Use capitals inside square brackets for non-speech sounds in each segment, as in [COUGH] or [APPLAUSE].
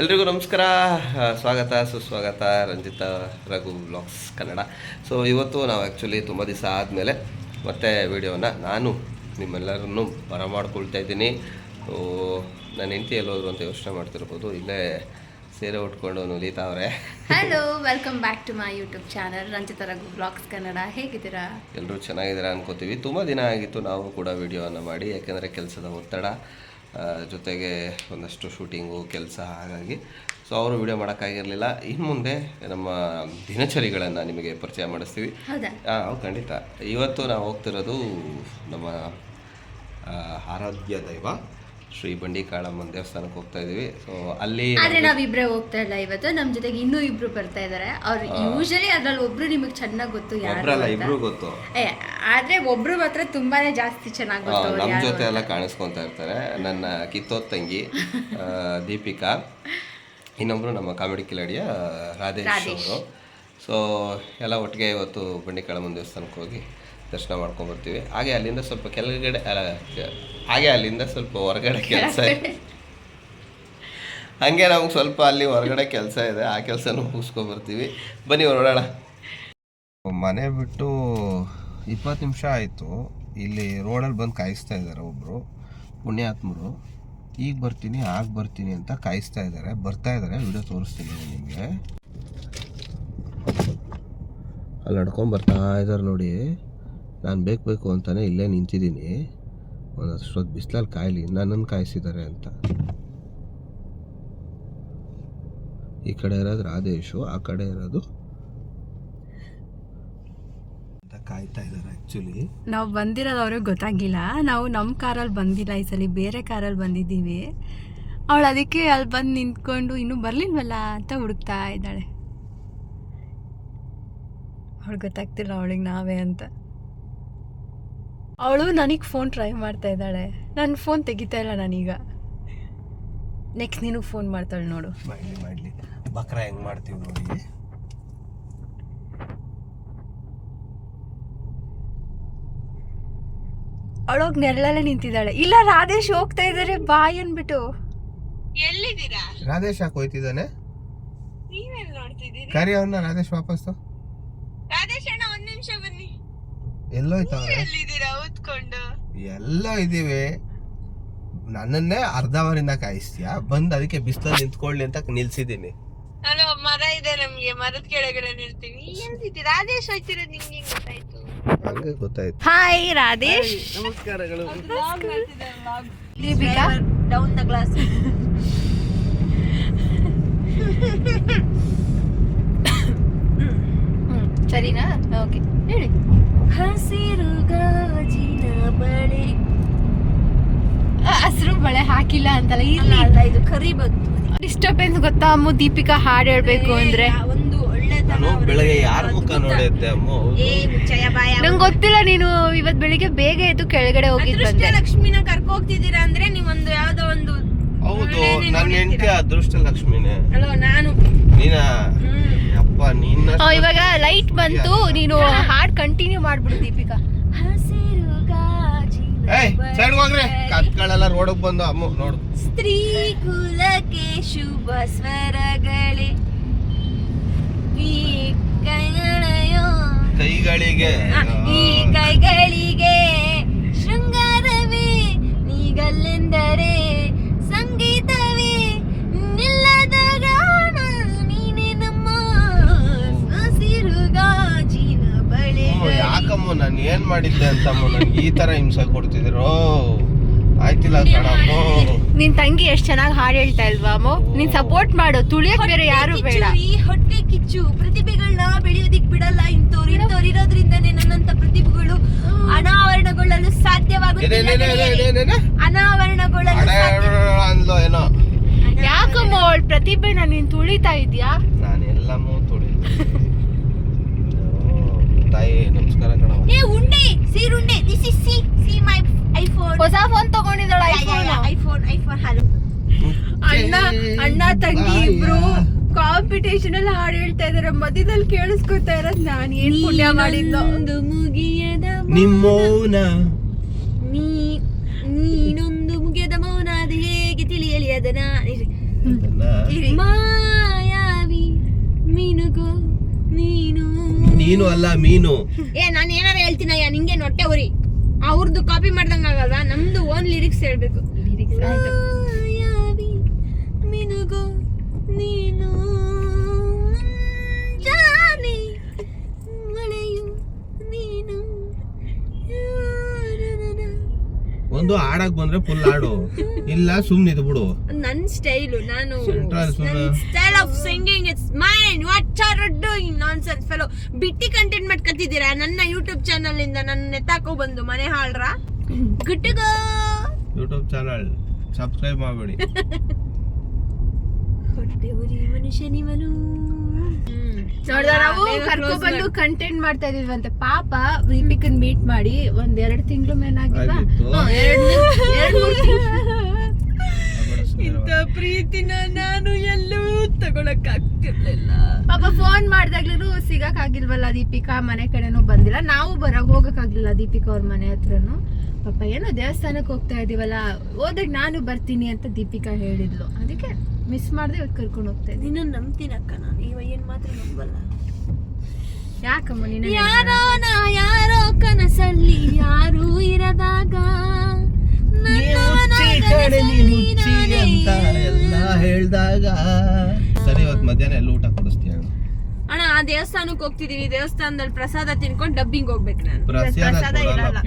ಎಲ್ರಿಗೂ ನಮಸ್ಕಾರ. ಸ್ವಾಗತ ಸುಸ್ವಾಗತ ರಂಜಿತ ರಘು ಬ್ಲಾಗ್ಸ್ ಕನ್ನಡ. ಸೊ ಇವತ್ತು ನಾವು ಆ್ಯಕ್ಚುಲಿ ತುಂಬ ದಿವಸ ಆದಮೇಲೆ ಮತ್ತೆ ವಿಡಿಯೋನ ನಾನು ನಿಮ್ಮೆಲ್ಲರನ್ನು ಬರಮಾಡ್ಕೊಳ್ತಾ ಇದ್ದೀನಿ. ಸೊ ನನ್ನ ಹೆಂಡತಿ ಎಲ್ಲೋದ್ರು ಅಂತ ಯೋಚನೆ ಮಾಡ್ತಿರ್ಬೋದು. ಇಲ್ಲೇ ಸೇರೆ ಉಟ್ಕೊಂಡು ನುಲಿತಾವ್ರೆ hello welcome back to my YouTube channel Ranjitha Raghu blogs Kannada. ಹೇಗಿದ್ದೀರಾ? ಎಲ್ಲರೂ ಚೆನ್ನಾಗಿದ್ದೀರಾ ಅನ್ಕೋತೀವಿ. ತುಂಬ ದಿನ ಆಗಿತ್ತು ನಾವು ಕೂಡ ವಿಡಿಯೋನ ಮಾಡಿ ಯಾಕೆಂದರೆ ಕೆಲಸದ ಒತ್ತಡ. ಜೊತೆಗೆ ಒಂದಷ್ಟು ಶೂಟಿಂಗು ಕೆಲಸ ಹಾಗಾಗಿ. ಸೊ ಅವರು ವಿಡಿಯೋ ಮಾಡೋಕ್ಕಾಗಿರಲಿಲ್ಲ. ಇನ್ನು ಮುಂದೆ ನಮ್ಮ ದಿನಚರಿಗಳನ್ನು ನಿಮಗೆ ಪರಿಚಯ ಮಾಡಿಸ್ತೀವಿ. ಹೌದಾ? ಹಾಂ ಖಂಡಿತ. ಇವತ್ತು ನಾವು ಹೋಗ್ತಿರೋದು ನಮ್ಮ ಆರಾಧ್ಯ ದೈವ. ಶ್ರೀ ಬಂಡಿಕಾಳಮ್ಮನ ದೇವಸ್ಥಾನಕ್ಕೆ ಹೋಗ್ತಾ ಇದೀವಿ ಸೊ ಅಲ್ಲಿ ಆದ್ರೆ ನಾವಿಬ್ರೇ ಹೋಗ್ತಾ ಇಲ್ಲ ಇವತ್ತು. ನಮ್ ಜೊತೆಗೆ ಇನ್ನೂ ಇಬ್ರು ಬರ್ತಾ ಇದಾರೆ. ಅವ್ರು ಯೂಶಲಿ ಅದ್ರಲ್ಲಿ ಒಬ್ರು ನಿಮಗೆ ಚೆನ್ನಾಗಿ ಗೊತ್ತು ಯಾರು ಒಬ್ರಲ್ಲ ಇಬ್ರು ಗೊತ್ತು. ಏ ಆದ್ರೆ ಒಬ್ರು ಮಾತ್ರ ತುಂಬಾನೇ ಜಾಸ್ತಿ ಚೆನ್ನಾಗಿ ಗೊತ್ತು ಅವ್ರು ನಮ್ಮ ಯಾರು ಜೊತೆ. ಎಲ್ಲ ಕಾಣಿಸ್ಕೊಂತ ಇರ್ತಾರೆ. ನನ್ನ ಕಿತ್ತೋತ್ ತಂಗಿ ಆ, ದೀಪಿಕಾ. ಇನ್ನೊಬ್ರು ನಮ್ಮ ಕಾಮಿಡಿ ಕಿಲಾಡಿಯ ರಾಧೇಶ್ ರಾಧೇಶ್. ಅವರು. ಸೊ ಎಲ್ಲ ಒಟ್ಟಿಗೆ ಇವತ್ತು ಬಂಡಿಕಾಳಮ್ಮನ ದೇವಸ್ಥಾನಕ್ಕೆ ಹೋಗಿ ದರ್ಶನ ಮಾಡ್ಕೊಂಡ್ಬರ್ತೀವಿ. ಹಾಗೆ ಅಲ್ಲಿಂದ ಸ್ವಲ್ಪ ಕೆಳಗಡೆ ಹಾಗೆ ಅಲ್ಲಿಂದ ಸ್ವಲ್ಪ ಹೊರಗಡೆ ಕೆಲಸ ಇದೆ. ಹಂಗೆ ನಮ್ಗೆ ಸ್ವಲ್ಪ ಅಲ್ಲಿ ಹೊರಗಡೆ ಕೆಲಸ ಇದೆ. ಆ ಕೆಲಸನೂ ಮುಗಿಸ್ಕೊಂಬರ್ತೀವಿ ಬನ್ನಿ ಹೊರಡೋಣ ಮನೆ ಬಿಟ್ಟು ಇಪ್ಪತ್ತು ನಿಮಿಷ ಆಯಿತು. ಇಲ್ಲಿ ರೋಡಲ್ಲಿ ಬಂದು ಕಾಯಿಸ್ತಾ ಇದ್ದಾರೆ ಒಬ್ಬರು ಪುಣ್ಯಾತ್ಮರು. ಈಗ ಬರ್ತೀನಿ, ಆಗ ಬರ್ತೀನಿ ಅಂತ ಕಾಯಿಸ್ತಾ ಇದ್ದಾರೆ. ಬರ್ತಾ ಇದ್ದಾರೆ. ವಿಡಿಯೋ ತೋರಿಸ್ತೀನಿ ನಿಮಗೆ. ಅಲ್ಲಿ ನಡ್ಕೊಂಡು ಬರ್ತಾ ಇದ್ದಾರೆ ನೋಡಿ. ನಾನು ಬೇಕು ಬೇಕು ಅಂತಾನೆ ಇಲ್ಲೇ ನಿಂತಿದ್ದೀನಿ. ಒಂದಷ್ಟೊತ್ತು ಬಿಸಿಲಲ್ಲಿ ಕಾಯಲಿ ನನ್ನನ್ನು ಕಾಯಿಸಿದ್ದಾರೆ ಅಂತ. ಈ ಕಡೆ ಇರೋದು ರಾಧೇಶು, ಆ ಕಡೆ ಇರೋದು ಅಂತ ಕಾಯ್ತಾ ಇದ್ದಾರೆ ಆ್ಯಕ್ಚುಲಿ ನಾವು ಬಂದಿರೋದು ಅವ್ರಿಗೆ ಗೊತ್ತಾಗಿಲ್ಲ. ನಾವು ನಮ್ಮ ಕಾರಲ್ಲಿ ಬಂದಿಲ್ಲ ಈ ಸಲ, ಬೇರೆ ಕಾರಲ್ಲಿ ಬಂದಿದ್ದೀವಿ. ಅವಳು ಅದಕ್ಕೆ ಅಲ್ಲಿ ಬಂದು ನಿಂತ್ಕೊಂಡು ಇನ್ನೂ ಬರಲಿಲ್ವಲ್ಲ ಅಂತ ಹುಡುಕ್ತಾ ಇದ್ದಾಳೆ. ಅವಳು ಗೊತ್ತಾಗ್ತಿಲ್ಲ ಅವಳಿಗೆ ನಾವೇ ಅಂತ. ಅವಳು ನನಗೆ ಫೋನ್ ಟ್ರೈ ಮಾಡ್ತಾ ಇದ್ದಾಳೆ. ನನ್ನ ಫೋನ್ ತೆಗಿತಾ ಇಲ್ಲ ನಾನೀಗ. ನೆಕ್ಸ್ಟ್ ನಿನಗೆ ಫೋನ್ ಮಾಡ್ತಾಳೆ ನೋಡು. ಮಾಡಲಿ ಮಾಡಲಿ. ಬಕ್ರ ಹೆಂಗ್ ಮಾಡ್ತೀವಿ ನೋಡಿ. ಅವಳೋಗಿ ನೆರಳಲ್ಲೇ ನಿಂತಿದ್ದಾಳೆ. ಇಲ್ಲ ರಾಧೇಶ್ ಹೋಗ್ತಾ ಇದ್ದಾರೆ ಬಾಯ್ ಅನ್ಬಿಟ್ಟು ಎಲ್ಲಿದ್ದೀರಾ? ರಾಧೇಶ್ ಯಾಕೆ ಹೋಯ್ತಿದ್ದಾನೆ? ನೀವೆಲ್ಲಿ ನೋಡ್ತಿದ್ದೀರಿ? ಕರಿ ಅವನ್ನ ರಾಧೇಶ್ ವಾಪಸ್ಸು ರಾಧೇಶ್ ಅಣ್ಣ ಒಂದ್ ನಿಮಿಷ ಬನ್ನಿ ಎಲ್ಲೋಯ್ತವ್ರೆ ಎಲ್ಲ ಇದೀವಿ ನನ್ನನ್ನೇ ಅರ್ಧ ಅವರಿಂದ ಕಾಯಿಸ್ತೀಯ? ಬಂದ್ ಅದಕ್ಕೆ ಬಿಸಿಲಲ್ಲಿ ನಿಂತ್ಕೊಳ್ಳಿ ಅಂತ ನಿಲ್ಸಿದೀನಿ ಅಲ್ಲೋ ಮರ ಇದೆ ನಮ್ಗೆ. ಮರದ ಕೆಳಗಡೆ ನಿಲ್ತೀವಿ ಎಲ್ಲಿದ್ದೀರಾ? ರಾಧೇಶ್ ಹೋಯ್ತಿರೋದು ನಿಮ್ಗೆ ಗೊತ್ತಾಯ್ತು? ಹಂಗೆ ಗೊತ್ತಾಯ್ತು. ಹಾಯ್ ರಾಧೇಶ್ ನಮಸ್ಕಾರಗಳು. ಡೌನ್ ದ ಗ್ಲಾಸ್ ಹ್ಮ್, ಸರಿನಾ? ಓಕೆ ಹೇಳಿ. ಹಸಿರು ಬಳೆ ಹಾಕಿಲ್ಲ ಅಂತಲ್ಲ ಇಲ್ಲ ಅಲ್ಲ ಇದು ಕರಿ ಬಂತು. ಡಿಸ್ಟರ್ಬೆನ್ಸ್ ಗೊತ್ತಾ ಅಮ್ಮ? ದೀಪಿಕಾ ಹಾಡು ಹೇಳ್ಬೇಕು ಅಂದ್ರೆ. ಒಂದು ನಾನು ಬೆಳಗ್ಗೆ ಯಾರ ಮುಖ ಬಾಯ ನಂಗೆ ಗೊತ್ತಿಲ್ಲ ನೀನು ಇವತ್ ಬೆಳಿಗ್ಗೆ ಬೇಗ ಎದ್ದು ಕೆಳಗಡೆ ಹೋಗಿ ಬಂದೆ. ಲಕ್ಷ್ಮಿನ ಕರ್ಕೊ ಹೋಗ್ತಿದ್ದೀರಾ ಅಂದ್ರೆ ನೀವೊಂದು ಯಾವ್ದೋ ಒಂದು ಹೌದು ನನ್ನ ಹೆಂಡತಿ ಅದೃಷ್ಟ ಲಕ್ಷ್ಮಿನೇ. ಅಲೋ ನಾನು. ನೀನ? ಅಪ್ಪ ನಿನ್ನ ಆ, ಇವಾಗ ಲೈಟ್ ಬಂತು ನೀನು ಹಾಡ್ ಕಂಟಿನ್ಯೂ ಮಾಡ್ಬಿಡು ದೀಪಿಕಾ. ಹಸಿರು ಗಾಜಿನ ಏಯ್ ಸೈಡ್ ಹೋಗ್ರಿ. ಕತ್ಗಳೆಲ್ಲ ರೋಡಕ್ ಬಂದು ಅಮ್ಮ ನೋಡು. ಸ್ತ್ರೀ ಕುಲಕ್ಕೆ ಶುಭ ಸ್ವರಗಳೇ. ಈ ಕೈಗಳಯೋ ಕೈಗಳಿಗೆ ಈ ಕೈಗಳಿಗೆ ಶೃಂಗಾರವೇ. ನೀಗಲ್ಲೆಂದರೆ ಏನ್ ಮಾಡಿದ್ದೆ ಅಂತ ನನ್ಗೆ ಈ ತರ ಹಿಂಸೆ ಕೊಡ್ತಿದ್ರು ಆಯ್ತಿಲ್ಲ ಕಣಮ್ಮ ನಿನ್ ತಂಗಿ ಎಷ್ಟ್ ಚೆನ್ನಾಗಿ ಹಾಡು ಹೇಳ್ತಾ ಇಲ್ವಾ ಅಮ್ಮ ನೀನ್ ಸಪೋರ್ಟ್ ಮಾಡು ತುಳಿಯಕ್ ಬೇರೆ ಯಾರು ಬೇಡ. ಈ ಹೊಟ್ಟೆ ಕಿಚ್ಚು ಪ್ರತಿಭೆಗಳನ್ನ ಬೆಳೆಯೋದಿಕ್ ಬಿಡಲ್ಲ ಇಂಥವ್ರು. ಇಂಥವ್ರು ಇರೋದ್ರಿಂದನೇ ನನ್ನಂತ ಪ್ರತಿಭೆಗಳು ಅನಾವರಣಗೊಳ್ಳಲು ಸಾಧ್ಯವಾಗುತ್ತೆ ಅನಾವರಣಗೊಳ್ಳಲು ಏನೋ? ಯಾಕಮ್ಮ ಅವಳ ಪ್ರತಿಭೆನ ನೀನ್ ತುಳಿತಾ ಇದ್ಯಾ? ನಾನೆಲ್ಲಮ್ಮೂ ತುಳಿ ತಾಯಿ ಏ ಉಂಡೆ ಸೀರುಂಡೆ this is see see my iPhone ಹೊಸ ಫೋನ್ ತಗೊಂಡಿದ್ದಾಳ ಐಫೋನ್ ಐಫೋನ್ ಐಫೋನ್ ಹಲೋ ಅಣ್ಣ ಅಣ್ಣ ತಂಗಿ ಇಬ್ರು ಕಾಂಪಿಟೇಷನ್ ಅಲ್ಲಿ ಹಾಡು ಹೇಳ್ತಾ ಇದಾರೆ. ಮಧ್ಯದಲ್ಲಿ ಕೇಳಿಸ್ಕೊತಾ ಇರೋದ್ ನಾನ್ ಏನ್ ಪುಣ್ಯ ಮಾಡಿದ್ದು? ಒಂದು ಮುಗಿಯದ ನಿಮ್ಮೋನ. ನೀ ನೀನೊಂದು ಮುಗಿಯದ ಮೌನ. ಅದು ಹೇಗೆ ತಿಳಿಯಲಿ ಅದನ್ನ. ಮಾಯಾವಿ ಮೀನುಗೋ. ನೀನು ಅಲ್ಲ ಮೀನು. ಏ ನಾನು ಏನಾರ ಹೇಳ್ತೀನಯ್ಯ ನಿಂಗೆ ಹೊಟ್ಟೆ ಉರಿ. ಅವ್ರದ್ದು ಕಾಪಿ ಮಾಡ್ದಂಗ ಆಗಲ್ವಾ? ನಮ್ದು ಓನ್ ಲಿರಿಕ್ಸ್ ಹೇಳ್ಬೇಕು. ಲಿರಿಕ್ಸ್ ಆಯ್ತು. ಒಂದು ಆಡಕ್ ಬಂದ್ರೆ ಫುಲ್ ಆಡು ಇಲ್ಲ ಸುಮ್ನೆ ಇದು ಬಿಡು. ನನ್ ಸ್ಟೈಲು ನಾನು ಸುಮ್ನೆ. Style of singing it's mine what are doing nonsense fellow ಬಿಟ್ಟಿ ಕಂಟೆಂಟ್ ಮಾಡ್ಕೊತಿದ್ದೀರಾ ನನ್ನ ಯೂಟ್ಯೂಬ್ ಚಾನಲ್ ಇಂದ ನನ್ನ ನೆತ್ತಾಕೋ ಬಂದು ಮನೆ ಹಾಳ್ರಾ? [LAUGHS] ಗುಟ್ಟುಗೋ. ಯೂಟ್ಯೂಬ್ ಚಾನಲ್ ಸಬ್ಸ್ಕ್ರೈಬ್ ಮಾಡಬೇಡಿ. ಹೊಟ್ಟೆ ಉರಿ ಮನುಷ್ಯನಿವನು. ನೋಡ್ದ ನಾವು ಕರ್ಕೊ ಬಂದು ಕಂಟೆಂಟ್ ಮಾಡ್ತಾ ಇದೀವಂತೆ. ಪಾಪ ದೀಪಿಕನ್ ಮೀಟ್ ಮಾಡಿ ಒಂದ್ ಎರಡ್ ತಿಂಗಳು ಮೇಲಾಗಿಲ್ವಾ ಇಂತ ಪ್ರೀತಿನ ನಾನು ಎಲ್ಲೂ ತಗೊಳಕ್ ಆಗ್ತಿರ್ಲಿಲ್ಲ ಪಾಪ ಫೋನ್ ಮಾಡ್ದಾಗ್ಲೂ ಸಿಗಕ್ ಆಗಿಲ್ವಲ್ಲ ದೀಪಿಕಾ ಮನೆ ಕಡೆನೂ ಬಂದಿಲ್ಲ. ನಾವು ಬರಕ್ ಹೋಗಕ್ ಆಗ್ಲಿಲ್ಲ ದೀಪಿಕಾ ಅವ್ರ ಮನೆ ಹತ್ರನು. ಪಾಪ ಏನೋ ದೇವಸ್ಥಾನಕ್ಕೆ ಹೋಗ್ತಾ ಇದೀವಲ್ಲ ಹೋದಾಗ ನಾನು ಬರ್ತೀನಿ ಅಂತ ದೀಪಿಕಾ ಹೇಳಿದ್ಲು. ಅದಕ್ಕೆ ಮಿಸ್ ಮಾಡ್ದೆ ಇವತ್ತು ಕರ್ಕೊಂಡು ಹೋಗ್ತಾ ಇದ್ದೀನಿ ನಿನ್ನ ನಂಬ್ತೀನಕ್ಕ ನಾನು. ಇವ ಏನ್ ಮಾತ್ರ ನಂಬಲ್ಲ. ಯಾಕಮ್ಮ ನೀನು ಯಾರೋ ನಾ ಯಾರೋ ಕನಸಲ್ಲಿ ಯಾರೂ ಇರದಾಗ ನಾನೇ ಹೇಳ್ದಾಗ ಇವತ್ತು ಮಧ್ಯಾಹ್ನ ಎಲ್ಲ ಊಟ ಕೊಡಿಸ್ತೀಯ. ಅಣ್ಣ ಆ ದೇವಸ್ಥಾನಕ್ಕೆ ಹೋಗ್ತಿದೀನಿ ದೇವಸ್ಥಾನದಲ್ಲಿ ಪ್ರಸಾದ ತಿನ್ಕೊಂಡು ಡಬ್ಬಿಂಗ್ ಹೋಗ್ಬೇಕು ನಾನು. ಪ್ರಸಾದ ಇರಲ್ಲ.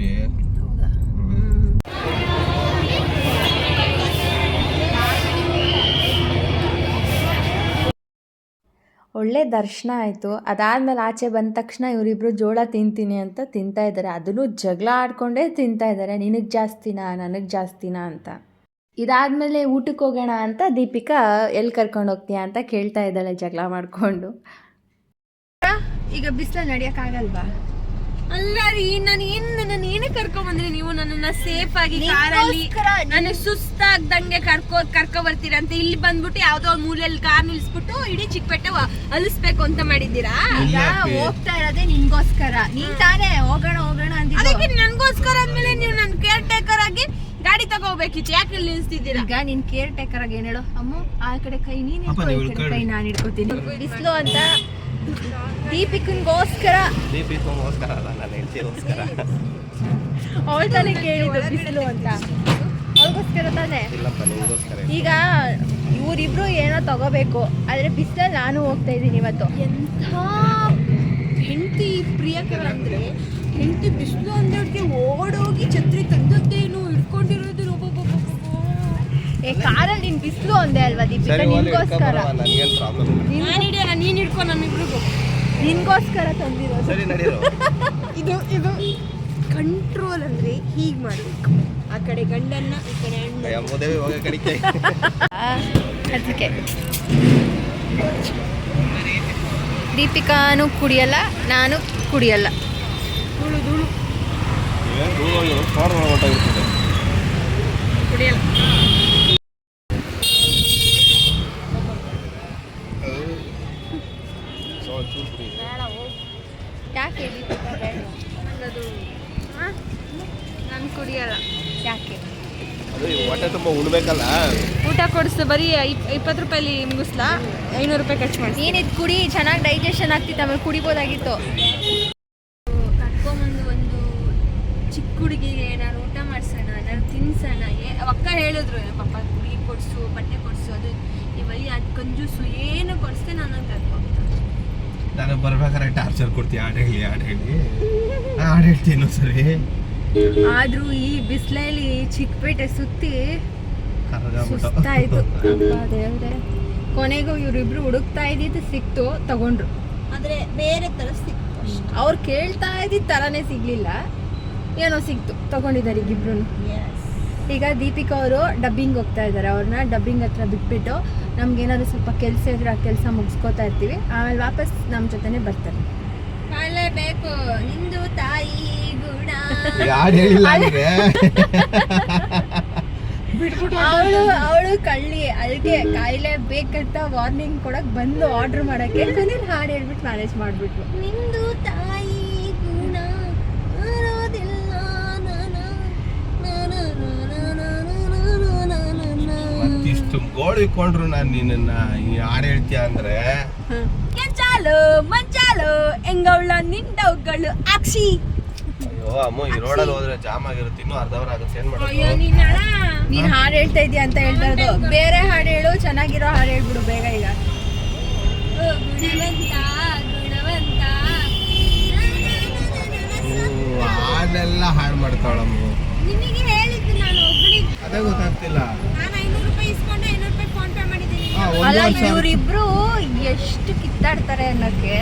ಒಳ್ಳೆ ದರ್ಶನ ಆಯಿತು. ಅದಾದಮೇಲೆ ಆಚೆ ಬಂದ ತಕ್ಷಣ ಇವರಿಬ್ಬರು ಜೋಳ ತಿಂತೀನಿ ಅಂತ ತಿಂತಾ ಇದ್ದಾರೆ. ಅದನ್ನು ಜಗಳ ಆಡ್ಕೊಂಡೇ ತಿಂತಾ ಇದ್ದಾರೆ. ನಿನಗೆ ಜಾಸ್ತಿನಾ ನನಗೆ ಜಾಸ್ತಿನಾ ಅಂತ. ಇದಾದಮೇಲೆ ಊಟಕ್ಕೆ ಹೋಗೋಣ ಅಂತ ದೀಪಿಕಾ ಎಲ್ಲಿ ಕರ್ಕೊಂಡು ಹೋಗ್ತೀಯಾ ಅಂತ ಕೇಳ್ತಾ ಇದ್ದಾಳೆ ಜಗಳ ಮಾಡಿಕೊಂಡು. ಈಗ ಬಿಸಿಲ ನಡಿಯಕ್ ಆಗಲ್ವಾ? ಅಲ್ಲ ರೀ ನಾನು ಏನು ನನ್ನ ಏನಕ್ಕೆ ಕರ್ಕೊಂಡ್ ಬಂದ್ರಿ ನೀವು? ನನ್ನನ್ನ ಸೇಫ್ ಆಗಿ ಕಾರಲ್ಲಿ ನನಗೆ ಸುಸ್ತಾಗ್ದಂಗೆ ಕರ್ಕೋ ಕರ್ಕೊ ಬರ್ತೀರಾ ಅಂತ ಇಲ್ಲಿ ಬಂದ್ಬಿಟ್ಟು ಯಾವ್ದೋ ಒಂದ್ ಮೂಲೆಯಲ್ಲಿ ಕಾರ್ ನಿಲ್ಸ್ಬಿಟ್ಟು ಇಡೀ ಚಿಕ್ಕಪೇಟೆ ಅಲಿಸ್ಬೇಕು ಅಂತ ಮಾಡಿದ್ದೀರಾ? ಈಗ ಹೋಗ್ತಾ ಇರೋದೇ ನಿನ್ಗೋಸ್ಕರ ನೀನ್ ತಾನೇ ಹೋಗೋಣ ಹೋಗೋಣ ಅಂದಿದ್ದು. ಅದಕ್ಕೆ ನನ್ಗೋಸ್ಕರ ಅಂದ್ಮೇಲೆ ನೀವು ನನ್ನ ಕೇರ್ ಟೇಕರ್ ಆಗಿ ಗಾಡಿ ತಗೋಬೇಕಿತ್ತು ಯಾಕೆ ಇಲ್ಲಿ ನಿಲ್ಸ್ತಿದ್ದೀರಾ? ಈಗ ನೀನ್ ಕೇರ್ ಟೇಕರ್ ಆಗಿ ಏನ್ ಹೇಳು? ಅಮ್ಮ ಆ ಕಡೆ ಕೈ ನೀನ್ ಇಟ್ಕೋ ಈ ಕಡೆ. ಕೈ ನಾನು ಇಟ್ಕೋತೀನಿ ಬಿಸ್ಲು ಅಂತ ದೀಪಿಕನ್ಗೋಸ್ಕರ. ದೀಪಿಕನ್ಗೋಸ್ಕರ ಅಲ್ಲ ನನ್ನ ಹೆಂಡತಿಗೋಸ್ಕರ. ಅವಳ ತಾನೇ ಕೇಳಿದ್ದು ಬಿಸಿಲು ಅಂತ. ಅವಳಿಗೋಸ್ಕರ ತಾನೇ? ಇಲ್ಲಪ್ಪ ನಿಮಗೋಸ್ಕರ ಈಗ ಇವರಿಬ್ರು ಏನೋ ತಗೋಬೇಕು. ಆದ್ರೆ ಬಿಸಿಲಲ್ಲಿ ನಾನು ಹೋಗ್ತಾ ಇದ್ದೀನಿ ಇವತ್ತು. ಎಂಥ ಹೆಂಡತಿ ಪ್ರಿಯಕರ ಅಂದ್ರೆ ಹೆಂಡತಿ ಬಿಸಿಲು ಅಂದ್ರೆ ಓಡೋಗಿ ಛತ್ರಿ ತಂದದ್ದೇನು ನೀನ್ ಬಿಸಿಲು ಒಂದೇ ಅಲ್ವಾ ದೀಪಿಕಾ? ನಿನ್ಗೋಸ್ಕರ. ನನಗೇನು ಪ್ರಾಬ್ಲಮ್ ಇಲ್ಲ. ನಾನು ಹಿಡಿಯಲ್ಲ ನೀನ್ ಹಿಡ್ಕೊ ನಮ್ಮಿಬ್ರಿಗೂ ನಿನ್ಗೋಸ್ಕರ ತಂದಿರೋದು ಸರಿ. ನಡೀರು. ಇದು ಇದು ಕಂಟ್ರೋಲ್ ಅಂದ್ರೆ ಹೀಗ್ ಮಾಡ್ಬೇಕು. ಆ ಕಡೆ ಗಂಡನ್ನ ಈ ಕಡೆ ಹೆಣ್ಣು ಎಂಬುದೇ ಹೋಗ ಕಡಿಕೆ ಅದಕ್ಕೆ. ದೀಪಿಕಾನು ಕುಡಿಯಲ್ಲ ನಾನು ಕುಡಿಯಲ್ಲ. ಧೂಳು ಕುಡಿಯಲ್ಲ ಯಾಕೆ ದೀಪಿಕಾ ಬೇಡ ಅದು ನಾನು ಕುಡಿಯಲ್ಲ ಯಾಕೆ ಅದು ಈ ಹೊಟ್ಟೆ ತುಂಬ ಉಣ್ಬೇಕಲ್ಲ? ಊಟ ಕೊಡಿಸ್ತು ಬರೀ ಇಪ್ಪತ್ತು ರೂಪಾಯಿ ಮುಗಿಸ್ಲಾ? ಐನೂರು ರೂಪಾಯಿ ಖರ್ಚು ಮಾಡಿ ಏನಿದ್ ಕುಡಿ ಚೆನ್ನಾಗಿ ಡೈಜೆಷನ್ ಆಗ್ತಿತ್ತು ಆಮೇಲೆ ಕುಡಿಬೋದಾಗಿತ್ತು. ಕರ್ಕೊಂಬಂದು ಒಂದು ಚಿಕ್ಕ ಹುಡುಗಿಗೆ ಏನಾದ್ರು ಊಟ ಮಾಡ್ಸೋಣ ಏನಾದ್ರು ತಿನ್ಸೋಣ ಏ ಅಕ್ಕ ಹೇಳಿದ್ರು ಪಾಪ ಕುಡಿ ಕೊಡಿಸು ಬಟ್ಟೆ ಕೊಡ್ಸು ಅದು ಇವೈ ಅದು ಕಂಜೂಸು ಏನು ಕೊಡಿಸ್ತೆ ನಾನು ಕರ್ಕೊಂಡು ನಾನು ಬರ್ಬೇಕಾದ್ರೆ ಟಾರ್ಚರ್ ಕೊಡ್ತೀನಿ ಹಾಡು ಹೇಳಿ ಹಾಡು ಹೇಳಿ. ಹಾಡು ಹೇಳ್ತೀನಿ ಇನ್ನೊಂದ್ಸರಿ ಆದ್ರೂ ಈ ಬಿಸಿಲಲ್ಲಿ ಚಿಕ್ಕಪೇಟೆ ಸುತ್ತಿ ಸುಸ್ತಾಯ್ತು. ದೇವ್ರೇ. ಕೊನೆಗೂ ಇವ್ರಿಬ್ರು ಹುಡುಕ್ತಾ ಇದ್ದಿದ್ದು ಸಿಕ್ತು ತಗೊಂಡ್ರು. ಆದ್ರೆ ಬೇರೆ ತರ ಸಿಕ್ತು ಅವ್ರು ಕೇಳ್ತಾ ಇದ್ದಿದ್ ತರಾನೇ ಸಿಗ್ಲಿಲ್ಲ. ಏನೋ ಸಿಕ್ತು ತಗೊಂಡಿದ್ದಾರೆ ಈಗಿಬ್ರು ಈಗ ದೀಪಿಕಾ ಅವರು ಡಬ್ಬಿಂಗ್ ಹೋಗ್ತಾ ಇದ್ದಾರೆ. ಅವ್ರನ್ನ ಡಬ್ಬಿಂಗ್ ಹತ್ರ ಬಿಟ್ಬಿಟ್ಟು ನಮ್ಗೇನಾದ್ರು ಸ್ವಲ್ಪ ಕೆಲಸ ಇದ್ರೆ ಆ ಕೆಲಸ ಮುಗಿಸ್ಕೋತಾ ಇರ್ತೀವಿ. ಆಮೇಲೆ ವಾಪಸ್ ನಮ್ಮ ಜೊತೆನೆ ಬರ್ತಾರೆ. ಬೇಕು ನಿಂದು ತಾಯಿ ಹಾಡು ಹೇಳಿಲ್ಲ ಅಂದ್ರೆ ಅವಳು ಅವಳು ಕಳ್ಳಿ ಅಲ್ಲಿಗೆ ಕಾಯಿಲೆ ಬೇಕಂತ ವಾರ್ನಿಂಗ್ ಕೊಡಕ್ ಬಂದು ಆರ್ಡರ್ ಮಾಡಕ್ಕೆ ಸುನೀಲ್ ಹಾಡು ಹೇಳ್ಬಿಟ್ಟು ಮ್ಯಾನೇಜ್ ಮಾಡ್ಬಿಟ್ಲು ನಿಂದು ತಾಯಿ ಗುಣ ಇರೋದಿಲ್ಲ ನಾನ, ನಾನ, ನಾನ, ನಾನ, ನಾನ, ನಾನ, ನಾನ. ಮತ್ತಿಷ್ಟು ಗೋಳು ಇಕ್ಕೊಂಡ್ರು ನಾನು ನಿನ್ನ ಈ ಹಾಡು ಹೇಳ್ತೀಯ ಅಂದ್ರೆ ಕೆಂಚಾಲು ಮಂಚಾಲು ಎಂಗೌಳ ನಿಂಡವುಗಳು ಅಕ್ಷಿ ಅಯ್ಯೋ ಅಮ್ಮ ಈ ರೋಡಲ್ಲಿ ಹೋದ್ರೆ ಜಾಮ್ ಆಗಿರುತ್ತೆ ಇನ್ನೂ ಅರ್ಧ ಅವರ್ ಆಗುತ್ತೆ ಏನ್ ಅಯ್ಯೋ ಮಾಡೋದು ಅಣ್ಣ ನೀನ್ ಹಾಡು ಹೇಳ್ತಾ ಇದೀಯ ಅಂತ ಹೇಳ್ತಾ ಇರೋದು. ಬೇರೆ ಹಾಡು ಹೇಳು ಚೆನ್ನಾಗಿರೋ ಹಾಡು ಹೇಳ್ಬಿಡು ಬೇಗ ಈಗ. ಗುಣವಂತ ಗುಣವಂತ. ಹಾಡೆಲ್ಲ ಹಾಳು ಮಾಡ್ತಾಳಮ್ಮ. ನಿಮಗೆ ಹೇಳಿದ್ದು ನಾನು ಅದೇ ಗೊತ್ತಾಗ್ತಿಲ್ಲ. ನಾನು ಐನೂರು ರೂಪಾಯಿ ಇಸ್ಕೊಂಡು ಐನೂರು ರೂಪಾಯಿ ಫೋನ್ ಪೇ ಮಾಡಿದ್ದೀನಿ. ಅಲ್ಲ ಇವರಿಬ್ರು ಎಷ್ಟು ಕಿತ್ತಾಡ್ತಾರೆ ಅನ್ನೋಕ್ಕೆ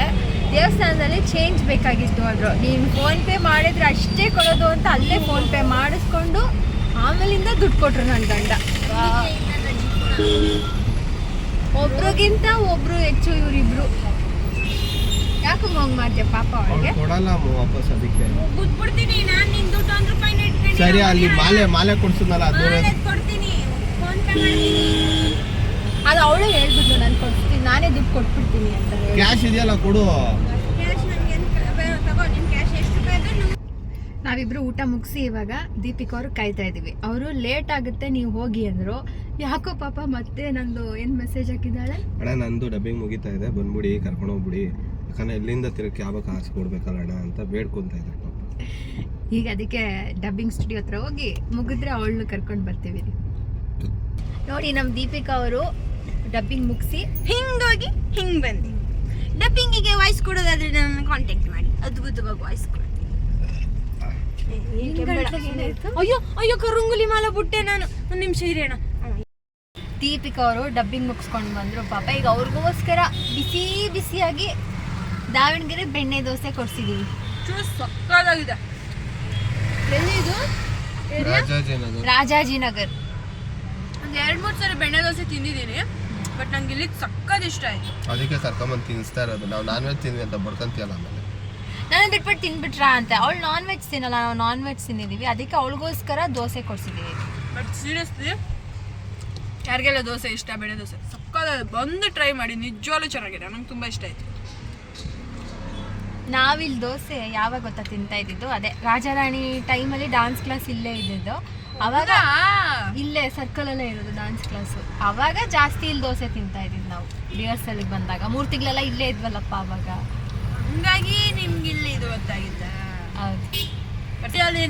ದೇವಸ್ಥಾನದಲ್ಲಿ ಚೇಂಜ್ ಬೇಕಾಗಿತ್ತು ಅಂದ್ರು ನೀನು ಫೋನ್ ಪೇ ಮಾಡಿದ್ರೆ ಅಷ್ಟೇ ಕೊಡೋದು ಅಂತ ಅಲ್ಲೇ ಫೋನ್ ಪೇ ಮಾಡಿಸ್ಕೊಂಡು ಆಮೇಲಿಂದ ದುಡ್ಡು ಕೊಟ್ರು ನನ್ನ ಗಂಡ. ಒಬ್ರಿಗಿಂತ ಒಬ್ರು ಹೆಚ್ಚು ಇವರಿಬ್ರು. ಯಾಕೆ ಹಂಗ್ ಮಾಡ್ತೀಯ ಪಾಪ ಅವ್ಳು ಅವಳಿಗೆ ಕೊಡಲ್ಲ ವಾಪಸ್ ಅದಕ್ಕೆ. ಬಿಟ್ಬಿಡ್ತೀನಿ ನಾನು ನಿನ್ ದುಡ್ಡು ಒಂದು ರೂಪಾಯಿ ಸರಿ ಅಲ್ಲಿ ಮಾಲೆ ಮಾಲೆ ಕೊಡ್ಸಿದ್ನಲ್ಲ ಅದು ಕೊಡ್ತೀನಿ. ಫೋನ್ ಪೇ ಮಾಡ್ತೀನಿ ಅದು ಅವಳು ಹೇಳ್ಬಿಟ್ಲು ನಾನು ಕೊಡ್ತೀನಿ ನಾನೇ ದುಡ್ಡು ಕೊಟ್ಬಿಡ್ತೀನಿ ಅಂತ ಹೇಳಿ. ಕ್ಯಾಶ್ ಇದೆಯಲ್ಲ ಕೊಡು. ಕ್ಯಾಶ್ ನನಗೆ ತಗೋ ನಿನ್ ಕ್ಯಾಶ್ ಎಷ್ಟು ಬೇಕು ನಾವಿಬ್ರು ಊಟ ಮುಗಿಸಿ ಇವಾಗ ದೀಪಿಕಾ ಅವರು ಕಾಯ್ತಾ ಇದೀವಿ. ಅವರು ಲೇಟ್ ಆಗುತ್ತೆ ನೀವು ಹೋಗಿ ಅಂದ್ರು. ಯಾಕೋ ಪಾಪ ಮತ್ತೆ ನಂದು ಏನ್ ಮೆಸೇಜ್ ಹಾಕಿದ್ದಾಳೆ? ಅಣ್ಣ ನಂದು ಡಬ್ಬಿಂಗ್ ಮುಗಿತಾ ಇದೆ. ಬಂದ್ಬಿಡಿ ಕರ್ಕೊಂಡು ಹೋಗ್ಬಿಡಿ. ಯಾಕಂದ್ರೆ ಎಲ್ಲಿಂದ ತಿರುಗಿ ಕ್ಯಾಬ ಕಾಸು ಕೊಡ್ಬೇಕಲ್ಲ ಅಣ್ಣ ಅಂತ ಬೇಡ್ಕೊಂತ ಇದ್ದಾರೆ ಪಾಪ. ಈಗ ಅದಕ್ಕೆ ಡಬ್ಬಿಂಗ್ ಸ್ಟುಡಿಯೋ ಹತ್ರ ಹೋಗಿ ಮುಗಿದ್ರೆ ಅವಳನ್ನು ಕರ್ಕೊಂಡು ಬರ್ತೀವಿ. ರೀ. ನೋಡಿ ನಮ್ಮ ದೀಪಿಕಾ ಅವರು ಡಬ್ಬಿಂಗ್ ಮುಗಿಸಿ ಹಿಂಗೋಗಿ ಹಿಂಗ್ ಬಂದೆ. ಡಬ್ಬಿಂಗಿಗೆ ವಾಯ್ಸ್ ಕೊಡೋದಾದ್ರೆ ನನ್ನ ಕಾಂಟ್ಯಾಕ್ಟ್ ಮಾಡಿ. ಅದ್ಭುತವಾಗಿ ವಾಯ್ಸ್ ಕೊಡಿ. ಅಯ್ಯೋ ಅಯ್ಯೋ ಕರುಂಗುಲಿ ಮಾಲ ಬಿಟ್ಟೆ ನಾನು. ಒಂದು ನಿಮಿಷ ಇರೋಣ ದೀಪಿಕಾ ಅವರು ಡಬ್ಬಿಂಗ್ ಮುಗಿಸ್ಕೊಂಡು ಬಂದ್ರು. ಪಾಪ ಈಗ ಅವ್ರಿಗೋಸ್ಕರ ಬಿಸಿ ಬಿಸಿಯಾಗಿ ದಾವಣಗೆರೆ ಬೆಣ್ಣೆ ದೋಸೆ ಸಕ್ಕದಾಗಿದೆ ಎಲ್ಲಿದು ರಾಜಾಜಿನಗರ. ರಾಜಾಜಿನಗರ್. ಒಂದು ಎರಡು ಮೂರು ಸರಿ ಬೆಣ್ಣೆ ದೋಸೆ ತಿಂದಿದ್ದೀನಿ. ಬಟ್ ನಂಗೆ ಇಲ್ಲಿ ಸಕ್ಕದ ಇಷ್ಟ ಆಯ್ತು. ಅದಕ್ಕೆ ಕರ್ಕೊಂಬಂದು ತಿನ್ನಿಸ್ತಾ ಇರೋದು. ನಾವು ನಾನ್ ವೆಜ್ ತಿನ್ನಿ ಅಂತ ಬಡ್ಕೊಂತೀಯಲ್ಲ ಆಮೇಲೆ. ನಾನು ಬಿಟ್ಬಿಟ್ಟು ತಿನ್ಬಿಟ್ರಾ ಅಂತ. ಅವಳು ನಾನ್ ವೆಜ್ ತಿನ್ನಲ್ಲ ನಾವು ನಾನ್ ವೆಜ್ ತಿಂದಿದ್ದೀವಿ ಅದಕ್ಕೆ ಅವಳಿಗೋಸ್ಕರ ದೋಸೆ ಕೊಡ್ಸಿದ್ದೀವಿ ಬಟ್ ಸೀರಿಯಸ್ಲಿ ಯಾರಿಗೆಲ್ಲ ದೋಸೆ ಇಷ್ಟ ಬೆಳೆ ದೋಸೆ? ಸಕ್ಕದ ಬಂದು ಟ್ರೈ ಮಾಡಿ ನಿಜವಾಗ್ಲೂ ಚೆನ್ನಾಗಿದೆ. ನಂಗೆ ತುಂಬ ಇಷ್ಟ ಆಯ್ತು. ನಾವಿಲ್ಲಿ ದೋಸೆ ಯಾವಾಗ ಗೊತ್ತಾ ತಿಂತಾ ಇದ್ದಿದ್ದು? ಅದೇ ರಾಜಾರಾಣಿ ಟೈಮಲ್ಲಿ ಡಾನ್ಸ್ ಕ್ಲಾಸ್ ಇಲ್ಲೇ ಇದ್ದಿದ್ದು. ಅವಾಗ ಇಲ್ಲೇ ಸರ್ಕಲ್ ಅಲ್ಲೇ ಇರೋದು ಡಾನ್ಸ್ ಕ್ಲಾಸ್ ಅವಾಗ ಜಾಸ್ತಿ ಇಲ್ಲಿ ದೋಸೆ ತಿಂತಾ ಇದೀವಿ ನಾವು ರಿಹರ್ಸಲ್ ಬಂದಾಗ. ಮೂರ್ ತಿಂಗಳೆಲ್ಲ ಇಲ್ಲೇ ಇದ್ವಲ್ಲಪ್ಪ ಅವಾಗ. ಹಂಗಾಗಿ ನಿಮ್ಗೆ ಇಲ್ಲಿ ಇದು ಗೊತ್ತಾಗಿದ್ದ. ಹೌದು.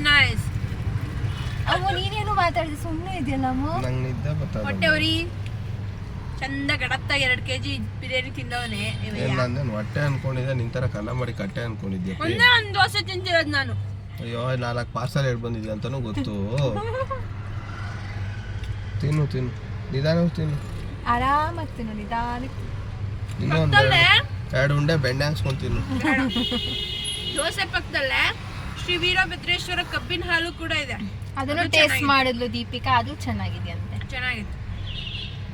ನೈಸ್ ಅಮ್ಮ ನೀನೇನು ಮಾತಾಡಿದೆ? ಸುಮ್ಮನೆ ಇದೆಯಲ್ಲ ಅಮ್ಮ ಹೊಟ್ಟೆ ಅವ್ರಿ ಚಂದ ಗಡತ್ತಾಗಿ ಎರಡು ಕೆಜಿ ಬಿರಿಯಾನಿ ತಿಂದವನೇ. ಹೊಟ್ಟೆ ಅನ್ಕೊಂಡಿದ್ದೆ ನಿಂತರ ಕಲ್ಲ ಮಾಡಿ ಕಟ್ಟೆ ಅನ್ಕೊಂಡಿದ್ದೆ. ಒಂದೇ ಒಂದು ದೋಸೆ ತಿಂತಿರೋದು ನಾನು. ಅಯ್ಯೋ ನಾಲ್ಕು ಪಾರ್ಸಲ್ ಹೇಳಿ ಬಂದಿದ್ದೆ ಅಂತಾನು ಗೊತ್ತು. ತಿನ್ನು ತಿನ್ನು. ನಿಧಾನ ತಿನ್ನು. ಆರಾಮಾಗಿ ತಿನ್ನು ನಿಧಾನಕ್ಕೆ ಇನ್ನೊಂದು ಪಕ್ಕದಲ್ಲೇ? ಎರಡು ಉಂಡೆ ಬೆಣ್ಣೆ ಹಾಕ್ಸ್ಕೊಂಡು ತಿನ್ನು. ದೋಸೆ ಪಕ್ಕದಲ್ಲೇ? ಶ್ರೀ ವೀರಭದ್ರೇಶ್ವರ ಕಬ್ಬಿನ ಹಾಲು ಕೂಡ ಇದೆ. ಅದನ್ನು ಟೇಸ್ಟ್ ಮಾಡಿದ್ಲು ದೀಪಿಕಾ ಅದು ಚೆನ್ನಾಗಿದೆ ಅಂತೆ ಚೆನ್ನಾಗಿತ್ತು.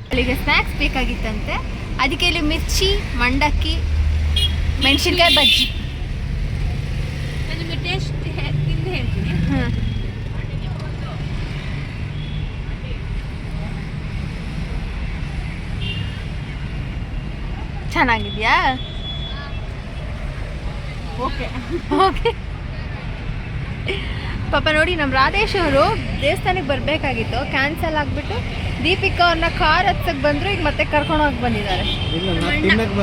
ಅಲ್ಲಿಗೆ ಸ್ನ್ಯಾಕ್ಸ್ ಬೇಕಾಗಿತ್ತಂತೆ. ಅದಕ್ಕೆ ಇಲ್ಲಿ ಮಿರ್ಚಿ ಮಂಡಕ್ಕಿ ಮೆಣಸಿನ್ಕಾಯಿ ಬಜ್ಜಿ ನಾನು ನಿಮಗೆ ಟೇಸ್ಟ್ ತಿಂದು ಹೇಳ್ತೀನಿ ಚೆನ್ನಾಗಿದ್ಯಾ? ಓಕೆ ಓಕೆ ಪಾಪ ನೋಡಿ ನಮ್ಮ ರಾಧೇಶ್ ಅವರು ದೇವಸ್ಥಾನಕ್ಕೆ ಬರಬೇಕಾಗಿತ್ತು. ಕ್ಯಾನ್ಸಲ್ ಆಗಿಬಿಟ್ಟು ದೀಪಿಕಾ ಅವ್ರನ್ನ ಕಾರ್ ಹತ್ತಕ್ಕೆ ಬಂದರು ಈಗ ಮತ್ತೆ ಕರ್ಕೊಂಡೋಗಿ ಬಂದಿದ್ದಾರೆ. ತಿನ್ನಕ್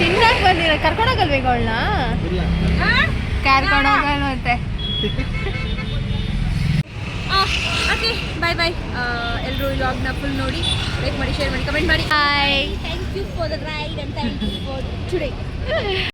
ತಿನ್ನಕ್ಕೆ ಬಂದಿರೋ ಕರ್ಕೊಂಡು ಹೋಗಲ್ವ ಈಗ ಅವಳನ್ನ ಕರ್ಕೊಂಡು ಹೋಗಲ್ವಂತೆ. [LAUGHS] ಓಕೆ ಬಾಯ್ ಬಾಯ್ ಎಲ್ಲರೂ ಈ ಲಾಗ್ನ ಫುಲ್ ನೋಡಿ ಲೈಕ್ ಮಾಡಿ ಶೇರ್ ಮಾಡಿ ಕಮೆಂಟ್ ಮಾಡಿ. Bye thank you for the ride and thank you for today